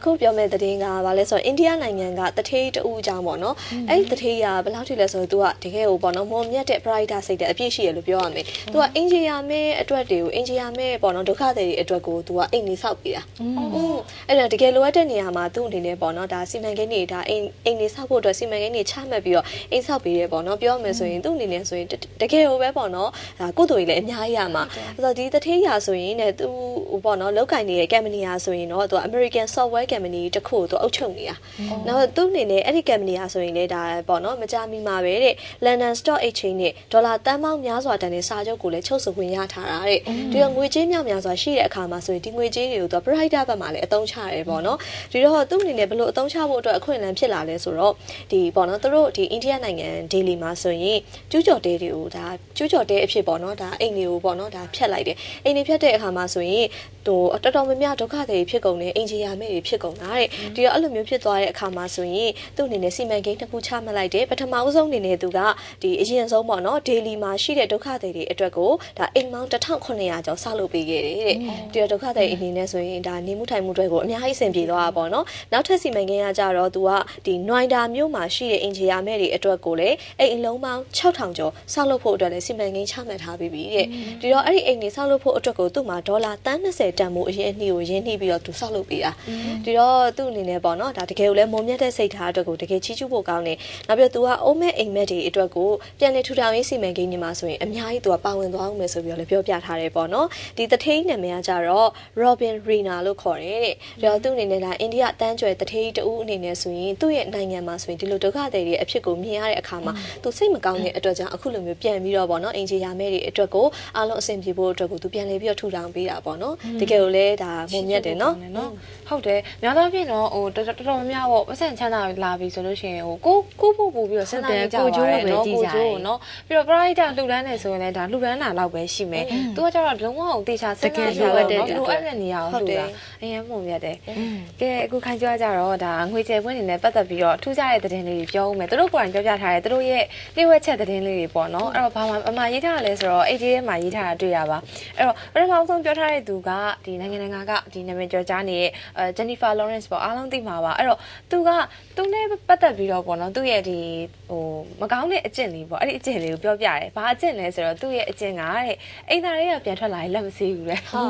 အခုပြောမယ့်သတင်းကဘာလဲဆိုတော့အိန္ဒိယနိုင်ငံကတထေးတူအကြောင်းပေါ့နော်အဲ့ဒီတထေးကဘယ်လောက်ထိလဲဆိုတော့ तू ကတကယ်ကိုပေါ့နော်မုံမြတ်တဲ့ pride စိတ်တဲ့အပြည့်ရှိရလို့ပြောရမယ်။ तू ကအင်ဂျီယာမဲအတွက်တွေကိုအင်ဂျီယာမဲပေါ့နော်ဒုက္ခတွေအတွက်ကို तू ကအိမ်နေဆောက်ပေးတာ။อืมအဲ့တော့တကယ်လိုအပ်တဲ့နေရာမှာသူ့အနေနဲ့ပေါ့နော်ဒါစီမံကိန်းတွေဒါအိမ်အိမ်နေဆောက်ဖို့အတွက်စီမံကိန်းတွေချမှတ်ပြီးတော့အိမ်ဆောက်ပေးတယ်ပေါ့နော်ပြောမယ်ဆိုရင်သူ့အနေနဲ့ဆိုရင်တကယ်ကိုပဲပေါ့နော်ဒါကုသိုလ်ကြီးလည်းအများကြီးရမှာ။အဲ့တော့ဒီတထေးရာဆိုရင်ねသူဟိုပေါ့နော်လောက်ကင်နေတဲ့ company ရာဆိုရင်တော့သူ American software company တခုကိုသူအုပ်ချုပ်နေတာ။နောက်သူ့အနေနဲ့အဲ့ဒီ company ရာဆိုရင်လည်းဒါပေါ့နော်မကြမီမှာပဲတဲ့ London Stock Exchange နဲ့ဒေါ်လာတန်ပေါင်းများစွာတန်တဲ့စာချုပ်ကိုလည်းချုပ်ဆိုခွင့်ရထားတာတဲ့။ဒီတော့ငွေကြေးများများစွာရှိတဲ့အခါမှာဆိုရင်ဒီငွေကြေးတွေကိုသူ provider ဘက်မှာလည်းအသုံးချရတယ်ပေါ့နော်။ဒီတော့သူ့အနေနဲ့ဘယ်လိုအသုံးချဖို့အတွက်အခွင့်အလမ်းဖြစ်လာလဲဆိုတော့ဒီပေါ့နော်သူတို့ဒီအိန္ဒိယနိုင်ငံဒေလီမှာဆိုရင်ကျူးကျော်တဲတွေကိုဒါကျူးကျော်တဲအဖြစ်ပေါ့နော်ဒါအိမ်တွေကိုပေါ့နော်ဒါဖြတ်လိုက်တယ်။အိမ်တွေဖြတ်တဲ့အခါမှာဆိုရင်ဟိုတော်တော်များများဒုက္ခတွေဖြစ်ကုန်တယ်အင်ဂျီယာမဲ့တွေဖြစ်ကုန်တာတဲ့။ဒီတော့အဲ့လိုမျိုးဖြစ်သွားတဲ့အခါမှာဆိုရင်သူ့အနေနဲ့စီမံကိန်းတစ်ခုချမှတ်လိုက်တယ်။ပထမဦးဆုံးအနေနဲ့သူကဒီအရင်ဆုံးပေါ့နော်ဒေလီမှာရှိတဲ့ဒုက္ခတွေတွေအတွက်ကိုဒါအိမ်မောင်း1900ကျော်ဆောက်လုပ်ပေးခဲ့တယ်တဲ့။ဒီတော့ဒုက္ခတွေအနေနဲ့ဆိုရင်ဒါနေမှုထိုင်မှုတွေကိုအများကြီးအဆင်ပြေသွားတာပေါ့နော်။နောက်ထပ်စီမံကိန်းကကြတော့သူကဒီနွိုင်ဒါမြို့မှာရှိတဲ့အင်ဂျီယာမဲ့တွေအတွက်ကိုလည်းအိမ်အလုံးပေါင်း6000ကျော်ဆောက်လုပ်ဖို့အတွက်လည်းစီမံကိန်းချမှတ်ထားပြီးပြီတဲ့။ဒီတော့အဲ့ဒီအိမ်တွေဆောက်လုပ်ဖို့အတွက်ကိုသူ့မှာဒေါ်လာ30တန်မိုးအရင်အနည်းကိုရင်းနှီးပြီးတော့သူဆောက်လုပ်ပေးတာ။ဒီတော့သူ့အနေနဲ့ပေါ့နော်ဒါတကယ်ကိုလည်းမုံမြတ်တဲ့စိတ်ထားအတွက်ကိုတကယ်ချီးကျူးဖို့ကောင်းတယ်။နောက်ပြီးတော့သူကအိုးမဲ့အိမ်မက်တွေအတွက်ကိုပြန်လည်ထူထောင်ရေးစီမံကိန်းတွေမှာဆိုရင်အများကြီးသူကပါဝင်သွားအောင်မယ်ဆိုပြီးတော့လည်းပြောပြထားတယ်ပေါ့နော်။ဒီတထေးနာမည်ကကြတော့ Robin Rina လို့ခေါ်တယ်တဲ့။ဒါတော့သူ့အနေနဲ့ဒါအိန္ဒိယတန်းကျွယ်တထေးတူအနေနဲ့ဆိုရင်သူ့ရဲ့နိုင်ငံမှာဆိုရင်ဒီလိုဒုက္ခတွေရဲ့အဖြစ်ကိုမြင်ရတဲ့အခါမှာသူစိတ်မကောင်းတဲ့အတွက်ကြောင့်အခုလိုမျိုးပြန်ပြီးတော့ပေါ့နော်အင်ဂျီယာမဲတွေအတွက်ကိုအားလုံးအဆင်ပြေဖို့အတွက်ကိုသူပြန်လည်ပြီးတော့ထူထောင်ပေးတာပေါ့နော်။တကယ်ကိုလည်းဒါမုံမြတ်တယ်နော်။ဟုတ်တယ်များသောအားဖြင့်တော့ဟိုတော်တော်များများပေါ့ပတ်စံချမ်းသာလာပြီဆိုလို့ရှိရင်ဟိုကိုကိုဖို့ပို့ပြီးတော့စဉ်းစားနေကြပါရဲ့နော်ကိုကျိုးနော်ပြီးတော့ pride လှူဒန်းနေဆိုရင်လည်းဒါလှူဒန်းတာလောက်ပဲရှိမယ်သူကကျတော့လုံးဝတေချာစဉ်းစားကြတော့နော်လိုအပ်တဲ့နေရာကိုလှူတာအရင်မှုမြတ်တယ်ကဲအခုခိုင်ကြွကြတော့ဒါငွေကျေပွင့်နေနဲ့ပတ်သက်ပြီးတော့ထူးခြားတဲ့သတင်းလေးတွေပြောဦးမယ်သူတို့ကိုယ်တိုင်ပြောပြထားတယ်သူတို့ရဲ့လျှို့ဝှက်ချက်သတင်းလေးတွေပေါ့နော်အဲ့တော့ဘာမှအမှရေးထားရလဲဆိုတော့ AJ ရဲ့မှာရေးထားတာတွေ့ရပါအဲ့တော့ပထမဆုံးပြောထားတဲ့သူကဒီနိုင်ငံတကာကဒီနာမည်ကျော်ကြားနေတဲ့အဲ Jennifer Lawrence ပေါ့အားလုံးသိမှာပါအဲ့တော့သူကသူနဲ့ပတ်သက်ပြီးတော့ပေါ့နော်သူ့ရဲ့ဒီဟိုမကောင်းတဲ့အကျင့်လေးပေါ့အဲ့ဒီအကျင့်လေးကိုပြောပြတယ်ဘာအကျင့်လဲဆိုတော့သူ့ရဲ့အကျင့်ကတဲ့အိမ်သားတွေကပြန်ထွက်လာရင်လက်မဆေးဘူးလေဟာ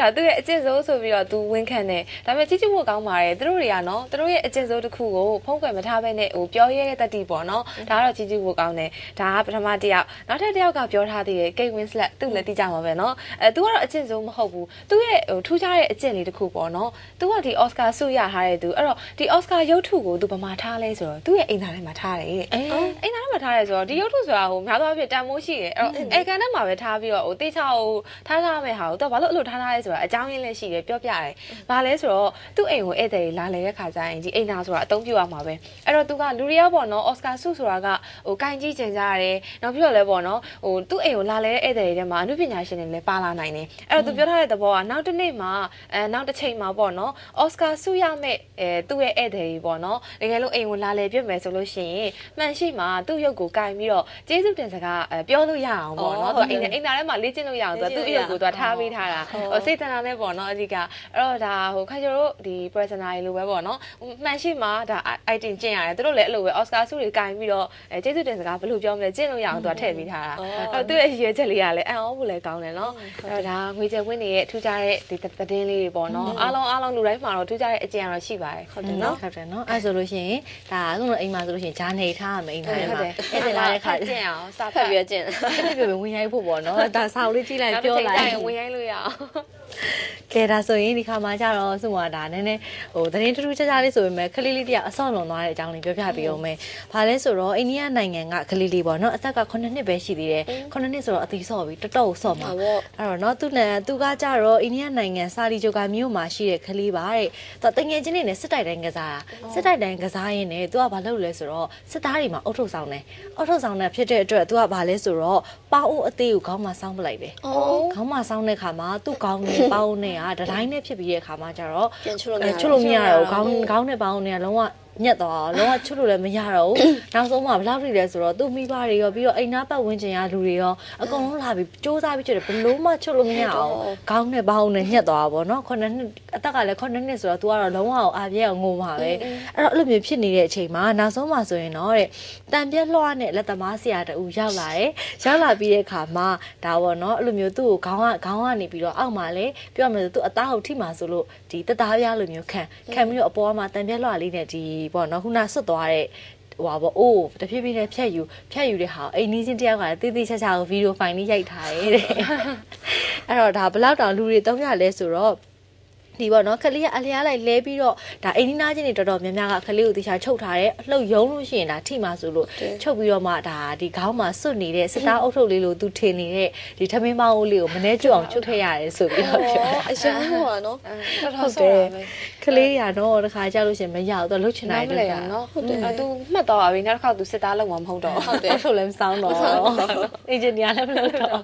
ဒါသူ့ရဲ့အကျင့်စိုးဆိုပြီးတော့သူဝန်ခံတယ်ဒါပေမဲ့ကြီးကြီးဖို့ကောင်းပါတယ်သူတို့တွေကနော်သူတို့ရဲ့အကျင့်စိုးတစ်ခုကိုဖုံးကွယ်မထားဘဲနဲ့ဟိုပြောရဲတဲ့တတိပေါ့နော်ဒါကတော့ကြီးကြီးဖို့ကောင်းတယ်ဒါကပထမတစ်ယောက်နောက်ထပ်တစ်ယောက်ကပြောထားသေးတယ် Kate Winslet သူ့လည်းသိကြမှာပဲနော်အဲသူကတော့အကျင့်စိုးမဟုတ်ဘူးသူ့ရဲ့ဟိုထူးခြားတဲ့အကျင့်လေးတစ်ခုပေါ့နော်သူကဒီ Oscar ဆုရထားတဲ့သူအဲ့တော့ဒီ Oscar ရုပ်ထုကိုသူဗမာထားလဲဆိုတော့သူ့ရဲ့အိမ်သားထဲမှာထားတယ်တဲ့အိမ်သားထဲမှာထားရဲဆိုတော့ဒီရုပ်ထုဆိုတာဟိုများသောအားဖြင့်တန်မိုးရှိတယ်အဲ့တော့အဲကန်ထဲမှာပဲထားပြီးတော့ဟိုတေချာဟိုထားထားမယ့်ဟာကိုသူကဘာလို့အဲ့လိုထားထားလဲဆိုတာအကြောင်းရင်းလည်းရှိတယ်ပြောပြတယ်ဘာလဲဆိုတော့သူ့အိမ်ကိုဧည့်သည်လာလေတဲ့ခါကျရင်ဒီအိမ်သားဆိုတာအသုံးပြုရမှာပဲအဲ့တော့သူကလူတွေရောပေါ့နော် Oscar ဆုဆိုတာကဟိုကင်ကြီးကျင်ကြရတယ်နောက်ပြီးတော့လည်းပေါ့နော်ဟိုသူ့အိမ်ကိုလာလေတဲ့ဧည့်သည်တွေထဲမှာအမှုပညာရှင်တွေလည်းပါလာနိုင်တယ်အဲ့တော့သူပြောထားတဲ့သဘောကနောက်တစ်နေ့မှာအဲနောက်တစ်ချိန်မှာပေါ့နော် Oscar ဆုရမယ့်အဲသူ့ရဲ့ဧည့်သည်တွေပေါ့နော်တကယ်လို့အိမ်ကိုလာလေပြစ်မယ်ဆိုလို့ရှိရင်မှန်ရှိမှာသူ့ရုပ်ကိုကင်ပြီးတော့ကျေးဇူးတင်စကားအဲပြောလို့ရအောင်ပေါ့နော်သူအိမ်အိမ်သားထဲမှာလေ့ကျင့်လို့ရအောင်သူသူ့ရုပ်ကိုသူထားပေးထားတာဟိုစိတ်တနာနဲ့ပေါ့နော်အဓိကအဲ့တော့ဒါဟိုခိုင်ကျတို့ဒီ personal လိုပဲပေါ့နော်မှန်ရှိမှာဒါ item ကျင့်ရတယ်သူတို့လည်းအဲ့လိုပဲ Oscar ဆုတွေကင်ပြီးတော့အဲကျေးဇူးတင်စကားဘယ်လိုပြောမလဲကျင့်လို့ရအောင်သူကထည့်ပေးထားတာအဲ့တော့သူ့ရဲ့ရည်ရွယ်ချက်လေးကလည်းအံ့ဩဖို့လည်းကောင်းတယ်နော်အဲ့တော့ဒါငွေကျဝင်းတွေရဲ့ထူးခြားတဲ့ဒီသတင်းလေးတွေပေါ့နော်အားလုံးအားလုံးလူတိုင်းမှာတော့ထူးခြားတဲ့အကျင့်ကတော့ရှိပါတယ်ဟုတ်တယ်နော်ဟုတ်တယ်နော်အဲ့ဆိုလို့ရှိရင်ဒါအခုတော့အိမ်မှာဆိုလို့ရှိရင်ဂျာနေထားရမယ်အိမ်ထဲမှာအဲ့ဒါလာတဲ့ခါကျင့်အောင်စာဖတ်ပြီးကျင့်ပြပြဝင်ရိုက်ဖို့ပေါ့နော်ဒါစာအုပ်လေးကြည့်လိုက်ပြောလိုက်ဝင်ရိုက်လို့ရအောင်ကဲဒါဆိုရင်ဒီခါမှာကျတော့စုမဒါနည်းနည်းဟိုသတင်းထူးထူးခြားခြားလေးဆိုပေမဲ့ခလေးလေးတယောက်အဆော့လွန်သွားတဲ့အကြောင်းလေးပြောပြပေးအောင်မယ်။ဘာလဲဆိုတော့အိန္ဒိယနိုင်ငံကခလေးလေးပေါ့နော်အသက်က9နှစ်ပဲရှိသေးတယ်။9နှစ်ဆိုတော့အသီးဆော့ပြီးတတော့ဆော့မှာ။အဲ့တော့နော်သူနဲ့သူကကြတော့အိန္ဒိယနိုင်ငံစာလီဂျိုကာမြို့မှာရှိတဲ့ခလေးပါတဲ့။သူတငယ်ချင်းတွေနဲ့စစ်တိုက်တိုင်းကစားတာ။စစ်တိုက်တိုင်းကစားရင်းနဲ့သူကဘာလုပ်လဲဆိုတော့စစ်သားတွေမှာအုတ်ထုတ်ဆောင်တယ်။အုတ်ထုတ်ဆောင်တဲ့ဖြစ်တဲ့အတွက်သူကဘာလဲဆိုတော့ပေါအိုးအသေးကိုခေါင်းမှာဆောင်းပလိုက်တယ်။ခေါင်းမှာဆောင်းတဲ့ခါမှာသူ့ခေါင်းနဲ့ပေါအိုးနဲ့ကတတိုင်းနဲ့ဖြစ်ပြီးတဲ့အခါမှာကျတော့ပြန်ချွတ်လို့မရချွတ်လို့မရတော့ခေါင်းခေါင်းနဲ့ပေါင်းနဲ့ကလုံးဝ ညက်သွားတော့လုံးဝချွတ်လို့လည်းမရတော့ဘူးနောက်ဆုံးမှဘလောက်ထိလဲဆိုတော့သူ့မိဘတွေရောပြီးတော့အိမ်သားပတ်ဝန်းကျင်ကလူတွေရောအကုန်လုံးလာပြီးစူးစမ်းပြီးချွတ်တယ်ဘလို့မှချွတ်လို့မရအောင်ခေါင်းနဲ့ဘောင်းနဲ့ညက်သွားတာပေါ့နော်ခုနှစ်နှစ်အသက်ကလည်းခုနှစ်နှစ်ဆိုတော့ तू ကတော့လုံးဝအာပြဲအောင်ငိုမှာပဲအဲ့တော့အဲ့လိုမျိုးဖြစ်နေတဲ့အချိန်မှာနောက်ဆုံးမှဆိုရင်တော့တဲ့တန်ပြက်လွှားနဲ့လက်သမားဆရာတူရောက်လာတယ်ရောက်လာပြီးတဲ့အခါမှာဒါပေါ့နော်အဲ့လိုမျိုးသူ့ကိုခေါင်းကခေါင်းကနေပြီးတော့အောက်မှာလည်းပြောရမယ်ဆိုသူ့အသားဟုတ်ထိမှာဆိုလို့ဒီတသားပြားလိုမျိုးခံခံပြီးတော့အပေါ်မှာတန်ပြက်လွှားလေးနဲ့ဒီပေါ့နော်ခုနဆွတ်သွားတဲ့ဟွာပေါ့အိုးတဖြည်းဖြည်းနဲ့ဖြတ်ယူဖြတ်ယူတဲ့ဟာအိမ်နီးချင်းတယောက်ကလည်းတေးသေးချာချာကိုဗီဒီယိုဖိုင်လေးရိုက်ထားတယ်တဲ့အဲ့တော့ဒါဘယ်လောက်တောင်လူတွေတုံးရလဲဆိုတော့ ဒီပေါ့နော်ခလေးကအလျားလိုက်လဲပြီးတော့ဒါအိမ်နီးနားချင်းတွေတော်တော်များများကခလေးကိုတေချာချုပ်ထားတယ်အလှုပ်ယုံလို့ရှိရင်ဒါထိမှဆိုလို့ချုပ်ပြီးတော့မှဒါဒီခေါင်းမှာစွတ်နေတဲ့စတားအုပ်ထုပ်လေးလိုသူထင်နေတဲ့ဒီထမင်းမောင်းလေးကိုမနှဲကျွအောင်ချုပ်ထည့်ရတယ်ဆိုပြီးတော့ပြောအရင်ကနော်တော်တော်ဆောတာပဲခလေးတွေကတော့တခါကြောက်လို့ရှိရင်မရဘူးသူလှုပ်ချင်တာနိုင်မတွေလဲကနော်ဟုတ်တယ်သူမှတ်တော့ပါပြီနောက်တစ်ခါသူစစ်သားလုံးမှာမဟုတ်တော့ဟုတ်တယ်အုပ်ထုပ်လည်းမစောင်းတော့အင်ဂျင်နီယာလည်းမလုပ်တော့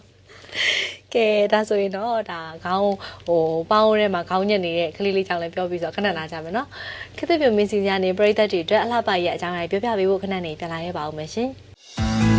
ကဲဒါဆိုရင်တော့ဒါခေါင်းဟိုပေါင်းထဲမှာခေါင်းညက်နေတဲ့ကလေးလေးကြောင့်လည်းပြောပြီးဆိုတော့ခဏနာကြမယ်နော်ခက်တဲ့ပြမင်းစီစီကနေပရိသတ်တွေအတွက်အလှပရဲ့အကြောင်းအရာပြောပြပေးဖို့ခဏနေပြန်လာရပါဦးမယ်ရှင်။